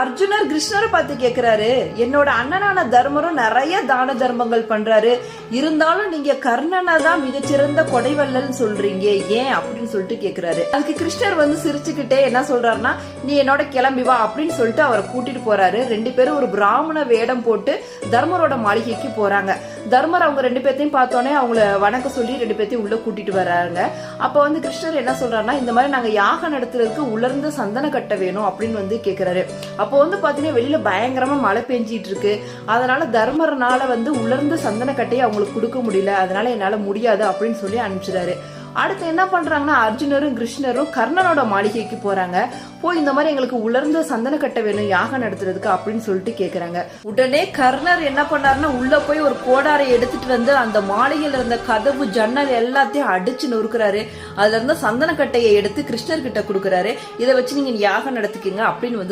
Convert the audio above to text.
அர்ஜுனர் கிருஷ்ணரை பார்த்து கேட்கிறாரு என்னோட அண்ணனான தர்மரும் நிறைய தான தர்மங்கள் பண்றாரு. இருந்தாலும் நீங்க கர்ணனை தான் மிகச்சிறந்த கொடைவல்லல்னு சொல்றீங்க. ஏன் அப்படின்னு சொல்லிட்டு கேக்குறாரு. அதுக்கு கிருஷ்ணர் வந்து சிரிச்சுக்கிட்டே என்ன சொல்றாருன்னா நீ என்னோட கிளம்பி வா அப்படின்னு சொல்லிட்டு அவரை கூட்டிட்டு போறாரு. ரெண்டு பேரும் ஒரு பிராமண வேடம் போட்டு தர்மரோட மாளிகைக்கு போறாங்க. தர்மர் அவங்க ரெண்டு பேர்த்தையும் பார்த்தோன்னே அவங்கள வணக்க சொல்லி ரெண்டு பேர்த்தையும் உள்ள கூட்டிட்டு வராங்க. அப்ப வந்து கிருஷ்ணர் என்ன சொல்றாருன்னா இந்த மாதிரி நாங்க யாகம் நடத்துறதுக்கு உலர்ந்த சந்தன கட்ட வேணும் அப்படின்னு வந்து கேக்குறாரு. அப்போ வந்து பாத்தீங்கன்னா வெளியில பயங்கரமா மழை பெஞ்சிட்டு இருக்கு. அதனால தர்மர்னால வந்து உலர்ந்த சந்தன கட்டையை அவங்களுக்கு கொடுக்க முடியல அதனால என்னால் முடியாது அப்படின்னு சொல்லி அனுப்பிச்சிடாரு அடுத்து என்ன பண்றாங்கன்னா அர்ஜுனரும் கிருஷ்ணரும் கர்ணனோட மாளிகைக்கு போறாங்க. போய் இந்த மாதிரி எங்களுக்கு உலர்ந்த சந்தன கட்டை வேணும் யாகம் நடத்துறதுக்கு அப்படின்னு சொல்லிட்டு கேக்குறாங்க. உடனே கர்ணர் என்ன பண்ணாருன்னா உள்ள போய் ஒரு கோடாரை எடுத்துட்டு வந்து அந்த மாளிகையில இருந்த கதவு ஜன்னல் எல்லாத்தையும் அடிச்சு நொறுக்கிறாரு. அதுல இருந்த சந்தன கட்டையை எடுத்து கிருஷ்ணர் கிட்ட கொடுக்குறாரு. இதை வச்சு நீங்க யாகம் நடத்திக்கங்க அப்படின்னு வந்து